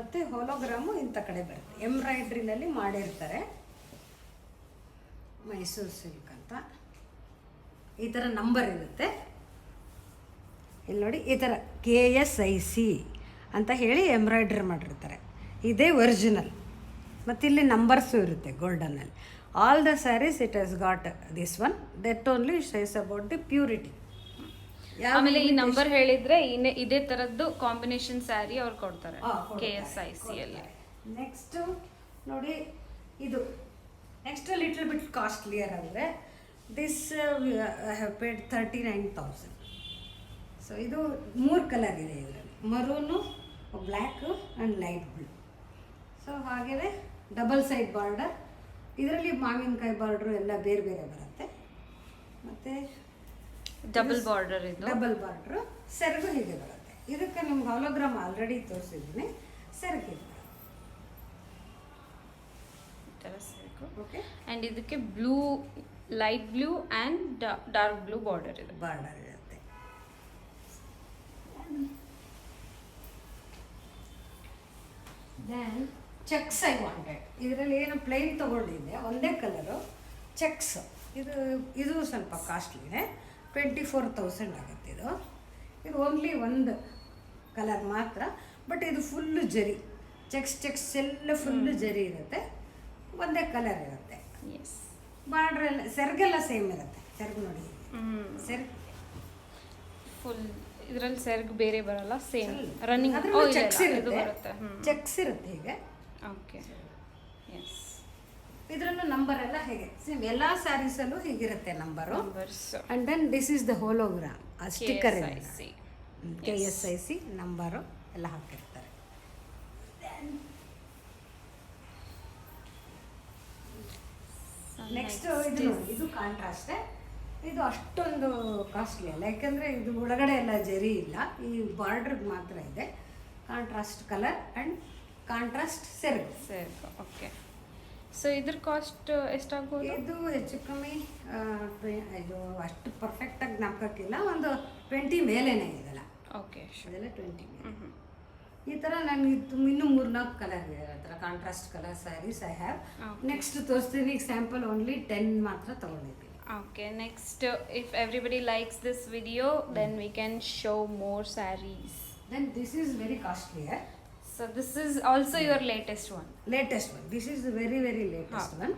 ಮತ್ತು ಹೊಲೋಗ್ರಾಮು ಇಂಥ ಕಡೆ ಬರುತ್ತೆ. ಎಂಬ್ರಾಯ್ಡ್ರಿನಲ್ಲಿ ಮಾಡಿರ್ತಾರೆ. ಮೈಸೂರು ಸಿಲ್ಕ್ ಅಂತ. ಈ ಥರ ನಂಬರ್ ಇರುತ್ತೆ. ಇಲ್ಲಿ ನೋಡಿ, ಈ ಥರ ಕೆ ಎಸ್ ಐ ಸಿ ಅಂತ ಹೇಳಿ ಎಂಬ್ರಾಯ್ಡ್ರಿ ಮಾಡಿರ್ತಾರೆ. ಇದೇ ಒರಿಜಿನಲ್ ಮತ್ತು ಇಲ್ಲಿ ನಂಬರ್ಸು ಇರುತ್ತೆ ಗೋಲ್ಡನಲ್ಲಿ all the saris it has got this one that only shows about the purity ಆಮೇಲೆ ಈ ನಂಬರ್ ಹೇಳಿದ್ರೆ ಇನ್ನೇ ಇದೇ ತರದ್ದು ಕಾಂಬಿನೇಷನ್ ಸ್ಯಾರಿ ಅವ್ರು ಕೊಡ್ತಾರೆ ಕೆ ಎಸ್ ಐ ಸಿ ಅಲ್ಲಿ ನೆಕ್ಸ್ಟ್ ನೋಡಿ ಇದು. ನೆಕ್ಸ್ಟ್ ಲಿಟಲ್ ಬಿಟ್ ಕಾಸ್ಟ್ಲಿಯರ್ ಅಂದರೆ this paid thirty nine thousand so ಇದು ಮೂರು ಕಲರ್ ಇದೆ ಇದರಲ್ಲಿ. Maroon black and light blue so ಹಾಗೆಯೇ ಡಬಲ್ ಸೈಡ್ ಬಾರ್ಡರ್ ಇದರಲ್ಲಿ ಮಾವಿನಕಾಯಿ ಬಾರ್ಡ್ರು ಎಲ್ಲ ಬೇರೆ ಬೇರೆ ಬರುತ್ತೆ. ಮತ್ತು ಡಬಲ್ ಬಾರ್ಡರ್ ಇದು. ಡಬಲ್ ಬಾರ್ಡರ್ ಸೆರಗು ಹೀಗೆ ಬರುತ್ತೆ. ಇದಕ್ಕೆ ನಿಮ್ಗೆ ಹಾಲೋಗ್ರಾಮ್ ಆಲ್ರೆಡಿ ತೋರಿಸಿದ್ದೀನಿ. ಸೆರಗು ಹೀಗೆ ಓಕೆ ಅಂಡ್ ಇದಕ್ಕೆ blue light blue and dark blue border ಇದೆ ಬಾರ್ಡರ್ ಇರುತ್ತೆ. ದೆನ್ ಚೆಕ್ಸ್ ಐ ವಾಂಟೆಡ್ ಇದರಲ್ಲಿ ಏನು ಪ್ಲೇನ್ ತಗೊಂಡಿದ್ದೆ. ಒಂದೇ ಕಲರು ಚೆಕ್ಸ್ ಇದು ಇದು ಸ್ವಲ್ಪ ಕಾಸ್ಟ್ಲಿದೆ ಟ್ವೆಂಟಿ ಫೋರ್ ತೌಸಂಡ್ ಆಗುತ್ತೆ ಇದು. ಇದು ಓನ್ಲಿ ಒಂದು ಕಲರ್ ಮಾತ್ರ ಬಟ್ ಇದು ಫುಲ್ಲು ಜರಿ. ಚೆಕ್ಸ್ ಚೆಕ್ಸ್ ಎಲ್ಲ ಫುಲ್ಲು ಜರಿ ಇರುತ್ತೆ. ಒಂದೇ ಕಲರ್ ಇರುತ್ತೆ. ಎಸ್ ಬಾರ್ಡ್ರ್ ಎಲ್ಲ ಸೆರ್ಗೆಲ್ಲ ಸೇಮ್ ಇರುತ್ತೆ. ಸೆರ್ಗ್ ನೋಡಿ. ಸೆರ್ಗ್ ಫುಲ್ ಇದರಲ್ಲಿ ಸೆರ್ಗ್ ಬೇರೆ ಬರಲ್ಲ ಸೇಮ್ ರನ್ನಿಂಗ್ ಚೆಕ್ಸ್ ಇರುತ್ತೆ. ಚೆಕ್ಸ್ ಇರುತ್ತೆ ಹೀಗೆ. ಓಕೆ ಎಸ್ ಇದರಲ್ಲೂ ನಂಬರ್ ಎಲ್ಲ ಹೇಗೆ? ಸೇಮ್ ಎಲ್ಲ ಸ್ಯಾರೀಸಲ್ಲೂ ಹೀಗಿರುತ್ತೆ number and then this is the hologram ಆ sticker. K S I C number ಎಲ್ಲ ಹಾಕಿರ್ತಾರೆ. ನೆಕ್ಸ್ಟ್ ಇದು ಇದು ಕಾಂಟ್ರಾಸ್ಟೇ ಇದು ಅಷ್ಟೊಂದು ಕಾಸ್ಟ್ಲಿ ಅಲ್ಲ. ಯಾಕಂದರೆ ಇದು ಒಳಗಡೆ ಎಲ್ಲ ಜರಿ ಇಲ್ಲ. ಈ ಬಾರ್ಡ್ರಿಗೆ ಮಾತ್ರ ಇದೆ. ಕಾಂಟ್ರಾಸ್ಟ್ ಕಲರ್ ಆ್ಯಂಡ್ ಕಾಂಟ್ರಾಸ್ಟ್ ಸೆರಗು. ಸೆರ್ಗ್ ಓಕೆ ಸೊ ಇದ್ರ ಕಾಸ್ಟ್ ಎಷ್ಟಾಗ್ಬೋದು? ಇದು ಹೆಚ್ಚು ಕಮ್ಮಿ ಇದು ಅಷ್ಟು ಪರ್ಫೆಕ್ಟಾಗಿ ಜ್ಞಾಪಕಕ್ಕಿಲ್ಲ ಒಂದು ಟ್ವೆಂಟಿ ಮೇಲೇನೆ ಇದೆಲ್ಲ. ಓಕೆ ಇದೆಲ್ಲ ಟ್ವೆಂಟಿ ಈ ಥರ ನನಗೆ ತುಂಬ ಇನ್ನೂ ಮೂರ್ನಾಲ್ಕು ಕಲರ್ ಇದೆ ಆ ಥರ contrast colour saris I have next ತೋರಿಸ್ತೀನಿ ಈಗ ಸ್ಯಾಂಪಲ್ ಓನ್ಲಿ ಟೆನ್ ಮಾತ್ರ ತೊಗೊಂಡಿದ್ದೀನಿ. Okay next if everybody likes this video then then we show more saris. Then this is very costlier So, this is also your latest one latest one this is very very latest one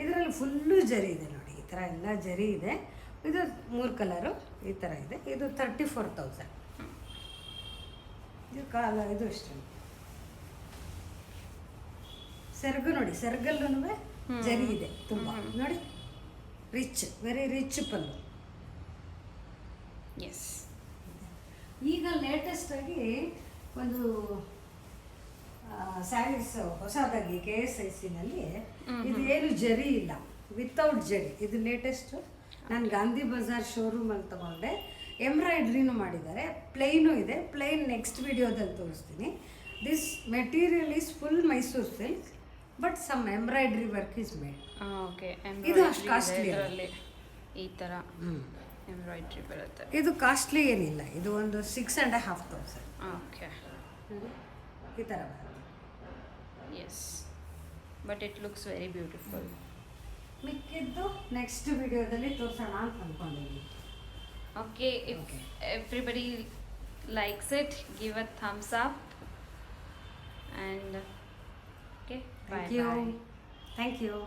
ಇದರಲ್ಲಿ full ಜರಿ ಇದೆ ನೋಡಿ ಈ ಥರ ಎಲ್ಲ ಜರಿ ಇದೆ. ಇದು ಮೂರು ಕಲರು ಈ ಥರ ಇದೆ. ಇದು ತರ್ಟಿ ಫೋರ್ ತೌಸಂಡ್ ಇದು ಕಾಲ ಇದು ಅಷ್ಟೇ. ಸೆರಗು ನೋಡಿ ಸೆರಗಲ್ಲೂ ಜರಿ ಇದೆ ತುಂಬ. ನೋಡಿ ರಿಚ್ ವೆರಿ ರಿಚ್ ಪಲ್ಲು. ಎಸ್ ಈಗ ಲೇಟೆಸ್ಟ್ ಆಗಿ ಒಂದು ಸ್ಯಾರೀಸ್ ಹೊಸದಾಗಿ ಕೆ ಎಸ್ ಐ ಸಿನಲ್ಲಿ ಇದು ಏನು ಜರಿ ಇಲ್ಲ ವಿತೌಟ್ ಜರಿ. ಇದು ಲೇಟೆಸ್ಟ್ ನಾನು ಗಾಂಧಿ ಬಜಾರ್ ಶೋರೂಮಲ್ಲಿ ತಗೊಂಡೆ. ಎಂಬ್ರಾಯ್ಡ್ರಿನೂ ಮಾಡಿದ್ದಾರೆ. ಪ್ಲೈನು ಇದೆ. ಪ್ಲೈನ್ ನೆಕ್ಸ್ಟ್ ವಿಡಿಯೋದಲ್ಲಿ ತೋರಿಸ್ತೀನಿ. This material is full Mysore silk but some embroidery work is made okay ಇದು ಅಷ್ಟು. ಇದ್ರಲ್ಲಿ. ಈ ಥರ ಎಂಬ್ರಾಯ್ಡ್ರಿ ಬರುತ್ತೆ. ಇದು ಕಾಸ್ಟ್ಲಿ ಏನಿಲ್ಲ. ಇದು ಒಂದು six and half thousand okay ಈ ಥರ ಬರುತ್ತೆ yes but it looks very beautiful ಮಿಕ್ಕಿದ್ದು ನೆಕ್ಸ್ಟ್ ವಿಡಿಯೋದಲ್ಲಿ ತೋರಿಸೋಣ ಅಂತ ಅಂದ್ಕೊಂಡಿದ್ದೀನಿ Okay, if Okay. everybody likes it, give a thumbs up. And okay, bye thank you bye. Thank you